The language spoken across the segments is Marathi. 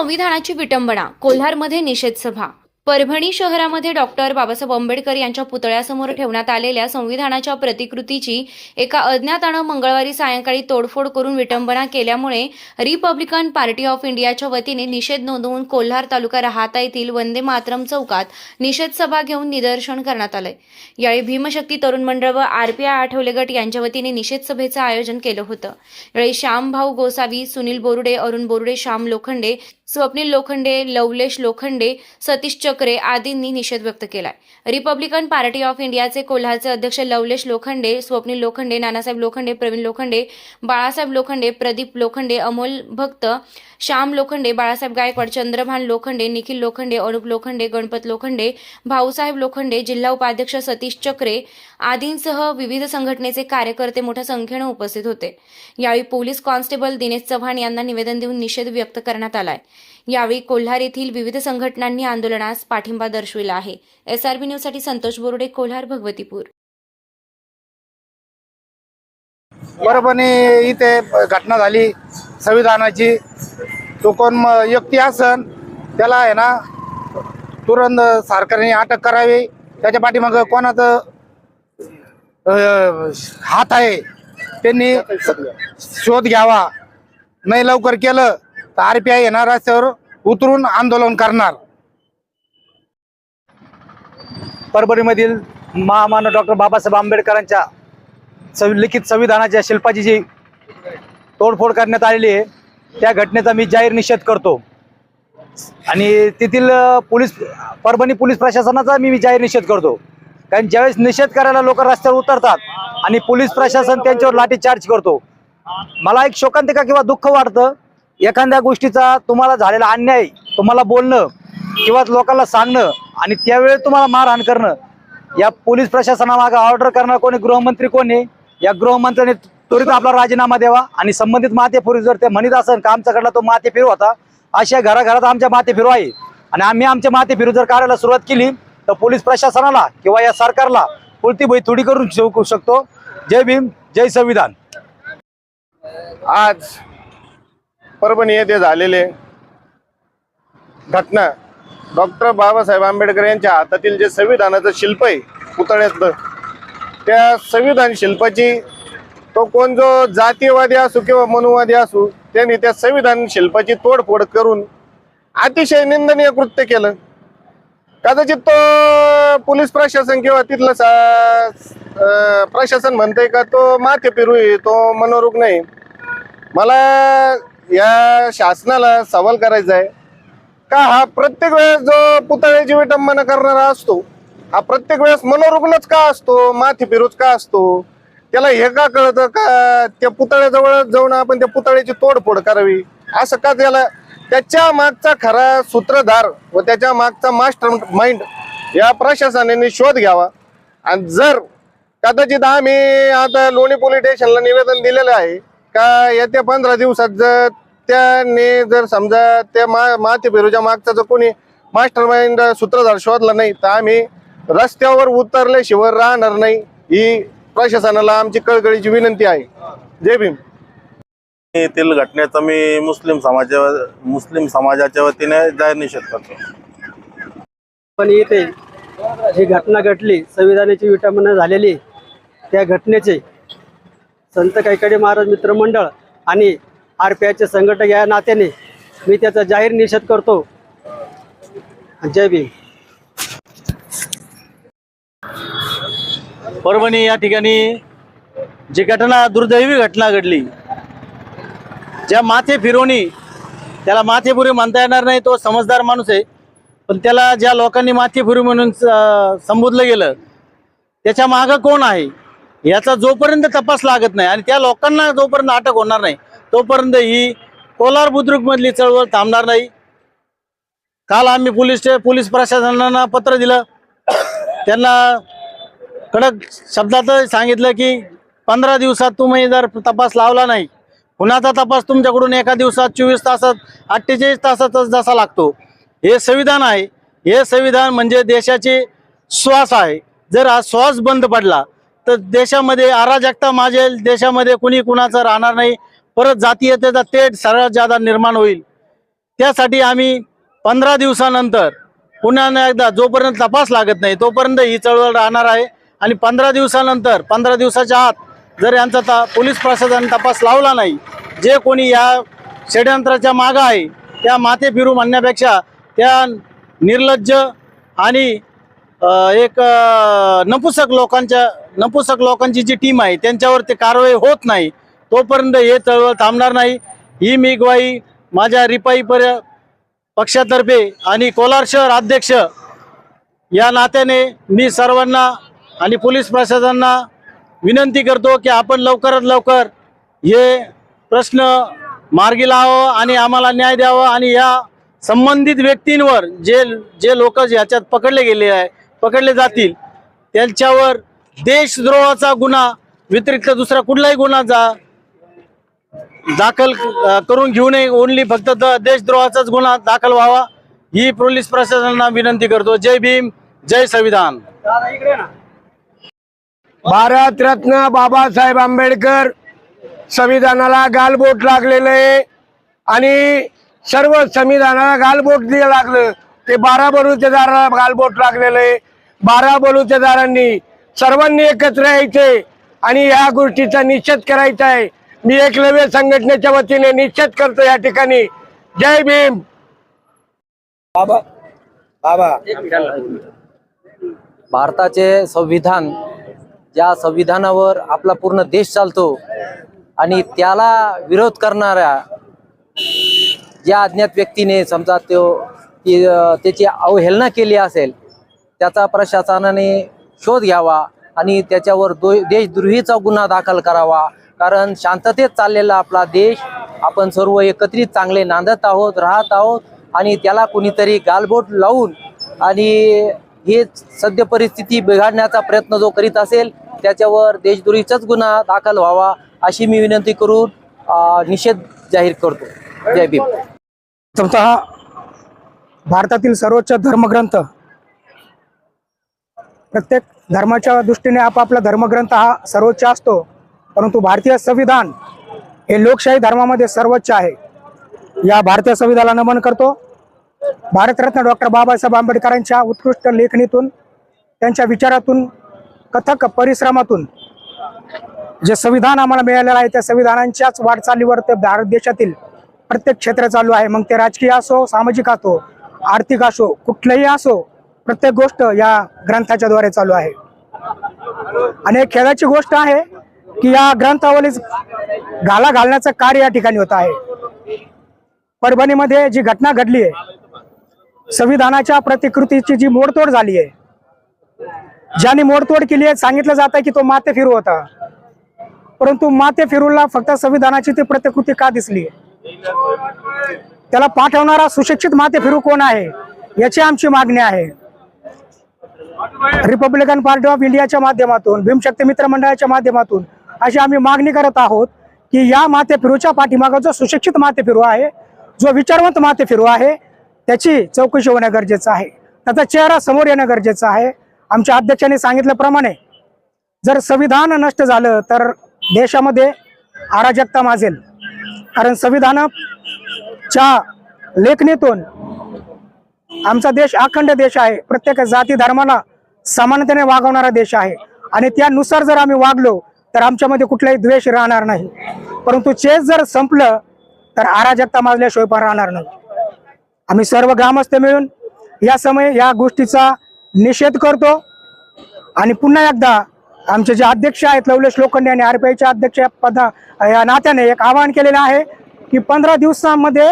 संविधानाची विटंबना कोल्हारमध्ये निषेध सभा परभणी शहरामध्ये डॉक्टर बाबासाहेब आंबेडकर यांच्या पुतळ्यासमोर ठेवण्यात आलेल्या संविधानाच्या प्रतिकृतीची एका अज्ञातानं मंगळवारी सायंकाळी तोडफोड करून विटंबना केल्यामुळे रिपब्लिकन पार्टी ऑफ इंडियाच्या वतीने निषेध नोंदवून कोल्हार तालुका राहता येथील वंदे मातरम चौकात निषेध सभा घेऊन निदर्शन करण्यात आलंय. यावेळी भीमशक्ती तरुण मंडळ व आरपीआय आठवले गट यांच्या वतीने निषेध सभेचं आयोजन केलं होतं. यावेळी श्यामभाऊ गोसावी सुनील बोरुडे अरुण बोरुडे श्याम लोखंडे स्वप्नील लोखंडे लवलेश लोखंडे सतीश ठाकरे आदींनी निषेध व्यक्त केलाय. रिपब्लिकन पार्टी ऑफ इंडियाचे कोल्हारचे अध्यक्ष लवलेश लोखंडे स्वप्नील लोखंडे नानासाहेब लोखंडे प्रवीण लोखंडे बाळासाहेब लोखंडे प्रदीप लोखंडे अमोल भक्त श्याम लोखंडे बाळासाहेब गायकवाड चंद्रभान लोखंडे निखिल लोखंडे अनुप लोखंडे गणपत लोखंडे भाऊसाहेब लोखंडे जिल्हा उपाध्यक्ष सतीश चक्रे आदींसह विविध संघटनेचे कार्यकर्ते मोठ्या संख्येनं उपस्थित होते. यावेळी पोलीस कॉन्स्टेबल दिनेश चव्हाण यांना निवेदन देऊन निषेध व्यक्त करण्यात आलाय. यावेळी कोल्हार येथील विविध संघटनांनी आंदोलनास पाठिंबा दर्शविला आहे. एसआरबी न्यूजसाठी संतोष बोरुडे कोल्हार भगवतीपूर. बरोबर इथे घटना झाली संविधानाची. तो कोण व्यक्ती असन त्याला आहे ना तुरंत सरकारने अटक करावी. त्याच्या पाठीमागं कोणाचं अं, हात आहे त्यांनी शोध घ्यावा. नाही लवकर केलं तर आर पी आय येणार रस्त्यावर उतरून आंदोलन करणार. परभणीमधील महामानव डॉक्टर बाबासाहेब आंबेडकरांच्या सवि लिखित संविधानाच्या शिल्पाची जी तोडफोड करण्यात आलेली आहे त्या घटनेचा मी जाहीर निषेध करतो. आणि तेथील पोलीस परभणी पोलीस प्रशासनाचा मी जाहीर निषेध करतो. कारण ज्यावेळेस निषेध करायला लोक रस्त्यावर उतरतात आणि पोलीस प्रशासन त्यांच्यावर लाठीचार्ज करतो मला एक शोकांतिका किंवा दुःख वाटतं. एखाद्या गोष्टीचा तुम्हाला झालेला अन्याय तुम्हाला बोलणं किंवा लोकांना सांगणं आणि त्यावेळेस तुम्हाला मारहाण करणं. या पोलीस प्रशासनामागे ऑर्डर करणार कोणी गृहमंत्री कोणी या गृहमंत्र्यांनी त्वरित आपला राजीनामा द्यावा आणि संबंधित माते जर ते म्हणत असेल का आमच्याकडला तो माते फिरू होता अशा घराघरात आमच्या माते फिरू आहे. आणि आम्ही आमच्या माते फिरू जर करायला सुरुवात केली तर पोलीस प्रशासनाला किंवा या सरकारला पुलती बैल थोडी करून शिकू शकतो. जय भीम जय संविधान. आज परभणी येथे झालेले घटना डॉक्टर बाबासाहेब आंबेडकर यांच्या हातातील जे संविधानाचं शिल्प आहे पुतळ्यातलं त्या संविधान शिल्पाची तो कोण जो जातीयवादी असू किंवा मनुवादी असू त्यांनी त्या संविधान शिल्पाची तोडफोड करून अतिशय निंदनीय कृत्य केलं. कदाचित तो पोलीस प्रशासन किंवा तिथलं सा- प्रशासन म्हणतंय का तो माथे पिरू आहे तो मनोरुग्ण आहे मला या शासनाला सवाल करायचा आहे. का हा प्रत्येक वेळेस जो पुतळ्याची विटंबना करणारा असतो हा प्रत्येक वेळेस मनोरुग्णच का असतो माथी फिरूच का असतो? त्याला हे का कळतं का त्या पुतळ्याजवळ जाऊन आपण त्या पुतळ्याची तोडफोड करावी? असं का त्याला त्याच्या मागचा खरा सूत्रधार व त्याच्या मागचा मास्टर माइंड या प्रशासनाने शोध घ्यावा. आणि जर कदाचित आम्ही आता लोणी पोलीस स्टेशनला निवेदन दिलेलं आहे का येत्या पंधरा दिवसात जर त्याने जर समजा त्या मा माथे पेरूच्या मागचा जर कोणी मास्टर माइंड सूत्रधार शोधला नाही तर आम्ही रस्त्यावर उतरल्याशिवाय राहणार नाही. ही प्रशासनाला आमची कळकळीची विनंती आहे. जय भीम. येथील घटनेचा मी मुस्लिम समाजा मुस्लिम समाजाच्या वतीने जाहीर निषेध करतो. पण इथे जी घटना घडली संविधानाची विटंबना झालेली त्या घटनेचे संत कैकडे महाराज मित्रमंडळ आणि आर पी आयचे संघटक या नात्याने मी त्याचा जाहीर निषेध करतो. जय भीम. परभणी या ठिकाणी जी घटना दुर्दैवी घटना घडली ज्या माथे फिरवणी त्याला माथेपुरी म्हणता येणार नाही तो समजदार माणूस आहे. पण त्याला ज्या लोकांनी माथेपुरी म्हणून संबोधलं गेलं त्याच्या मागं कोण आहे? याचा जोपर्यंत तपास लागत नाही आणि त्या लोकांना जोपर्यंत अटक होणार नाही तोपर्यंत ही कोलार बुद्रुकमधली चळवळ थांबणार नाही. काल आम्ही पोलीस पोलीस प्रशासनानं पत्र दिलं. त्यांना कडक शब्दात सांगितलं की पंधरा दिवसात तुम्ही जर तपास लावला नाही कुणाचा तपास तुमच्याकडून एका दिवसात चोवीस तासात अठ्ठेचाळीस तासातच जसा लागतो. हे संविधान आहे. हे संविधान म्हणजे देशाचे श्वास आहे. जर हा श्वास बंद पडला तर देशामध्ये अराजकता माजेल. देशामध्ये कुणी कुणाचं राहणार नाही. परत जातीयतेचा तेट सर्वात जादा निर्माण होईल. त्यासाठी आम्ही पंधरा दिवसानंतर पुन्हा एकदा जोपर्यंत तपास लागत नाही तोपर्यंत ही चळवळ राहणार आहे. आणि पंधरा दिवसानंतर पंधरा दिवसाच्या आत जर यांचा ता पोलीस प्रशासनाने तपास लावला नाही जे कोणी या षडयंत्राच्या मागं आहे त्या माथे फिरू म्हणण्यापेक्षा त्या निर्लज्ज आणि एक नपुसक लोकांच्या नपुसक लोकांची जी टीम आहे त्यांच्यावर ते कारवाई होत नाही. तोपर्यंत हे चळवळ थांबणार नाही. ही मी ग्वाही माझ्या रिपाई पर पक्षातर्फे आणि कोलार शहर अध्यक्ष या नात्याने मी सर्वांना आणि पोलीस प्रशासनांना विनंती करतो की आपण लवकरात लवकर हे प्रश्न मार्गी लावावं आणि आम्हाला न्याय द्यावा आणि या संबंधित व्यक्तींवर जे जे लोक याच्यात पकडले गेले आहे पकडले जातील त्यांच्यावर देशद्रोहाचा गुन्हा व्यतिरिक्त दुसरा कुठलाही गुन्हा जा दाखल करून घेऊ नये. ओनली फक्त देशद्रोहाचाच गुन्हा दाखल व्हावा. ही पोलीस प्रशासनाला विनंती करतो. जय भीम जय संविधान. भारतरत्न बाबासाहेब आंबेडकर संविधानाला गालबोट लागलेलं आहे आणि सर्व संविधानाला गालबोट दिलं लागलं. ते बारा बलुतेदाराला गालबोट लागलेलं आहे. बारा बलुतेदारांनी सर्वांनी एकत्र यायचे आणि या गोष्टीचा निषेध करायचा आहे. मी एकलव्य संघटनेच्या वतीने निषेध करतो या ठिकाणी. जय भीम. भारताचे संविधान ज्या संविधानावर आपला पूर्ण देश चालतो आणि त्याला विरोध करणाऱ्या ज्या अज्ञात व्यक्तीने समजा तो त्याची अवहेलना केली असेल त्याचा प्रशासनाने शोध घ्यावा आणि त्याच्यावर दो देशद्रोहीचा गुन्हा दाखल करावा. कारण शांततेत चाललेला आपला देश आपण सर्व एकत्रित चांगले नांदत आहोत राहत आहोत आणि त्याला कुणीतरी गालबोट लावून आणि हे सद्य परिस्थिती बिघाडण्याचा प्रयत्न जो करीत असेल त्याच्यावर देशद्रोहीचाच गुन्हा दाखल व्हावा अशी मी विनंती करून निषेध जाहीर करतो. जय भीम. प्रथमतः भारतातील सर्वोच्च धर्मग्रंथ. प्रत्येक धर्माच्या दृष्टीने आपापला धर्मग्रंथ हा सर्वोच्च असतो. परंतु भारतीय संविधान हे लोकशाही धर्मामध्ये सर्वोच्च आहे. या भारतीय संविधानाला नमन करतो. भारतरत्न डॉक्टर बाबासाहेब आंबेडकरांच्या उत्कृष्ट लेखणीतून त्यांच्या विचारातून कथक परिश्रमातून जे संविधान आम्हाला मिळालेलं आहे त्या संविधानांच्याच वाटचालीवर ते भारत देशातील प्रत्येक क्षेत्र चालू आहे. मग ते राजकीय असो सामाजिक असो आर्थिक असो कुठलंही असो प्रत्येक गोष्ट या ग्रंथाच्या द्वारे चालू आहे. आणि एक खेळाची गोष्ट आहे की या ग्रंथावलीस घाला घालण्याचं कार्य या ठिकाणी होत आहे. परभणीमध्ये जी घटना घडली आहे संविधानाच्या प्रतिकृतीची जी मोडतोड झाली आहे ज्यांनी मोडतोड केली आहे सांगितलं जात आहे की तो माते फिरू होता. परंतु माते फिरूला फक्त संविधानाची ती प्रतिकृती का दिसली? त्याला पाठवणारा सुशिक्षित माते फिरू कोण आहे याची आमची मागणी आहे. रिपब्लिकन पार्टी ऑफ इंडियाच्या माध्यमातून भीमशक्ती मित्र मंडळाच्या माध्यमातून अशी आम्ही मागणी करत आहोत की या माते फिरूच्या पाठीमागं जो सुशिक्षित माते फिरू आहे जो विचारवंत माते फिरू आहे त्याची चौकशी होणं गरजेचं आहे. त्याचा चेहरा समोर येणं गरजेचं आहे. आमच्या अध्यक्षांनी सांगितल्याप्रमाणे जर संविधान नष्ट झालं तर देशामध्ये अराजकता माजेल. कारण संविधानाच्या लेखणीतून आमचा देश अखंड देश आहे. प्रत्येक जाती धर्माला समानतेने वागवणारा देश आहे. आणि त्यानुसार जर आम्ही वागलो तर आमच्यामध्ये कुठलाही द्वेष राहणार नाही. परंतु चेस जर संपलं तर अराजकता माजल्याशिवाय पण राहणार नाही. आम्ही सर्व ग्रामस्थ मिळून या समय या गोष्टीचा निषेध करतो. आणि पुन्हा एकदा आमचे जे अध्यक्ष आहेत लवलेश लोखंडे आणि आरपीआयच्या अध्यक्ष पदा या नात्याने एक आवाहन केलेलं आहे की पंधरा दिवसांमध्ये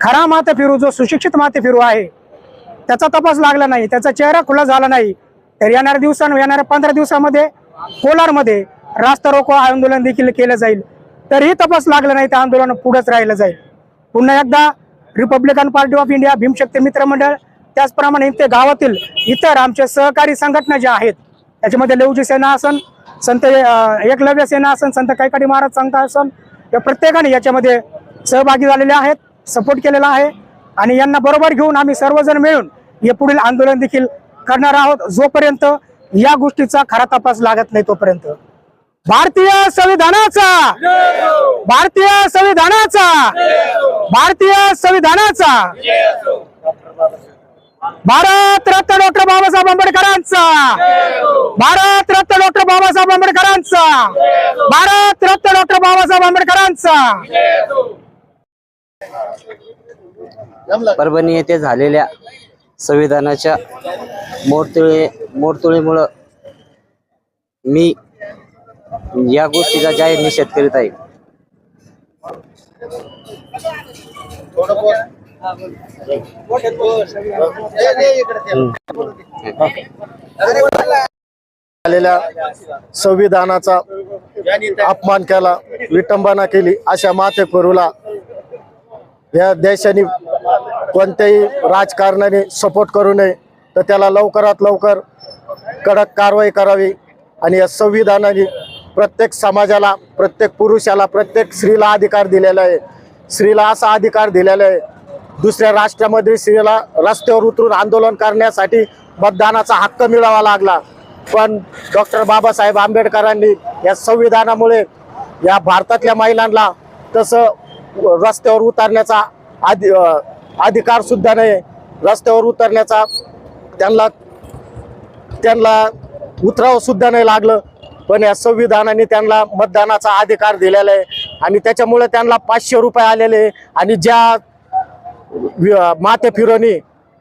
खरा माते फिरू जो सुशिक्षित माते फिरू आहे त्याचा तपास लागला नाही त्याचा चेहरा खुला झाला नाही. तर येणाऱ्या दिवसां येणाऱ्या पंधरा दिवसामध्ये कोलारमध्ये रास्ता रोको आंदोलन देखील केलं जाईल. तरीही तपास लागला नाही तर आंदोलन पुढेच राहिलं जाईल. पुन्हा एकदा Republican Party of India Bhimshakti मित्र मंडळ त्याचप्रमाणे इथे गावातील इतर आमच्या सहकारी संघटना ज्या आहेत त्याच्यामध्ये लेऊजी सेना असन संत एकलव्य सेना असन संत कैकाडी महाराज संघ असन या प्रत्येकाने याच्यामध्ये सहभागी झालेले आहेत सपोर्ट केलेला आहे. आणि यांना बरोबर घेऊन आम्ही सर्वजण मिळून हे पुढील आंदोलन देखील करणार आहोत. जोपर्यंत या गोष्टीचा खरा तपास लागत नाही तोपर्यंत. भारतीय संविधानाचा. भारतीय संविधानाचा. भारतीय संविधानाचा. भारत रत्न डॉक्टर बाबासाहेब आंबेडकरांचा. भारत रत्न डॉक्टर बाबासाहेब आंबेडकरांचा. भारत रत्न डॉक्टर बाबासाहेब आंबेडकरांचा. परभणी येथे झालेल्या संविधानाच्या मोडतोळे मोडतोळीमुळं मी या गोष्टीचा जाहीर निषेध करीत आहे. झालेल्या संविधानाचा अपमान केला विटंबना केली अशा माथेकरूला या देशाने कोणत्याही राजकारणाने सपोर्ट करू नये तर त्याला लवकरात लवकर कडक कारवाई करावी आणि या संविधानाने प्रत्येक समाजाला प्रत्येक पुरुषाला प्रत्येक स्त्रीला अधिकार दिलेला आहे. स्त्रीला असा अधिकार दिलेला आहे दुसऱ्या राष्ट्रामध्ये स्त्रीला रस्त्यावर उतरून आंदोलन करण्यासाठी मतदानाचा हक्क मिळावा लागला. पण डॉक्टर बाबासाहेब आंबेडकरांनी या संविधानामुळे या भारतातल्या महिलांना तसं रस्त्यावर उतरण्याचा अधि अधिकारसुद्धा अधिकार सुद्धा नाही. रस्त्यावर उतरण्याचा त्यांना त्यांना उतरावं सुद्धा नाही लागलं. पण या संविधानाने त्यांना मतदानाचा अधिकार दिलेला आहे. आणि त्याच्यामुळे त्यांना पाचशे रुपये आलेले आहे. आणि ज्या माते फिरोनी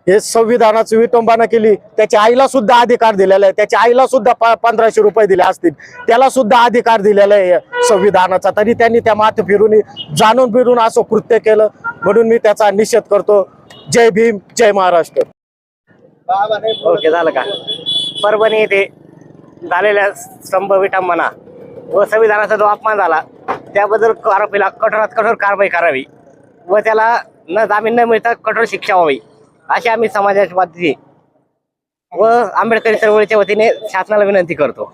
हे संविधानाची विटंबना केली त्याच्या आईला सुद्धा अधिकार दिलेला आहे. त्याच्या आईला सुद्धा प- पंधराशे रुपये दिले असतील. त्याला सुद्धा अधिकार दिलेला आहे संविधानाचा. तरी त्यांनी त्या माते फिरूनी जाणून बिरून असं कृत्य केलं म्हणून मी त्याचा निषेध करतो. जय भीम जय महाराष्ट्र. ओके झालं का? परभणी येथे झालेल्या स्तंभ म्हणा व संविधानाचा जो अपमान झाला त्याबद्दल आरोपीला कठोरात कठोर कारवाई करावी व त्याला न जामीन न मिळता कठोर शिक्षा व्हावी अशी आम्ही समाजाच्या वतीने व आंबेडकरी चळवळीच्या वतीने शासनाला विनंती करतो.